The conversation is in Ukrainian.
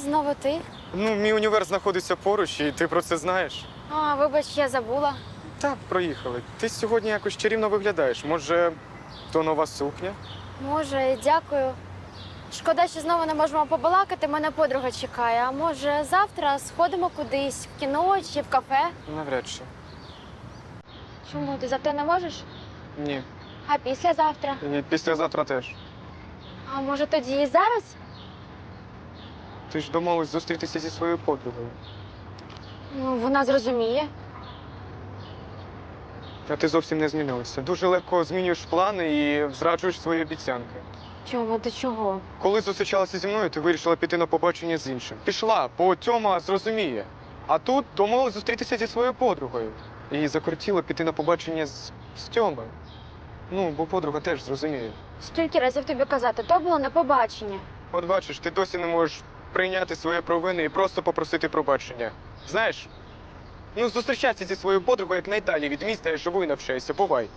знову ти? Ну, мій універ знаходиться поруч, і ти про це знаєш. А, вибач, я забула. Так, проїхали. Ти сьогодні якось чарівно виглядаєш. Може, то нова сукня? Може, дякую. Шкода, що знову не можемо побалакати, мене подруга чекає. А може, завтра сходимо кудись в кіно чи в кафе? Навряд чи. Чому ти завтра не можеш? Ні. А післязавтра? І післязавтра теж. А може тоді і зараз? Ти ж домовилась зустрітися зі своєю подругою. Ну, вона зрозуміє. А ти зовсім не змінилася. Дуже легко змінюєш плани і зраджуєш свої обіцянки. Чому ти чого? Коли зустрічалася зі мною, ти вирішила піти на побачення з іншим. Пішла, бо Тьома зрозуміє. А тут домовилась зустрітися зі своєю подругою. І закортіла піти на побачення з, з Тьомою. Ну, бо подруга теж зрозуміє. Скільки разів тобі казати, то було на побачення. От бачиш, ти досі не можеш прийняти свої провини і просто попросити пробачення. Знаєш, ну зустрічайся зі своєю подругою як найдалі від міста, я живу і навчаюся. Бувай.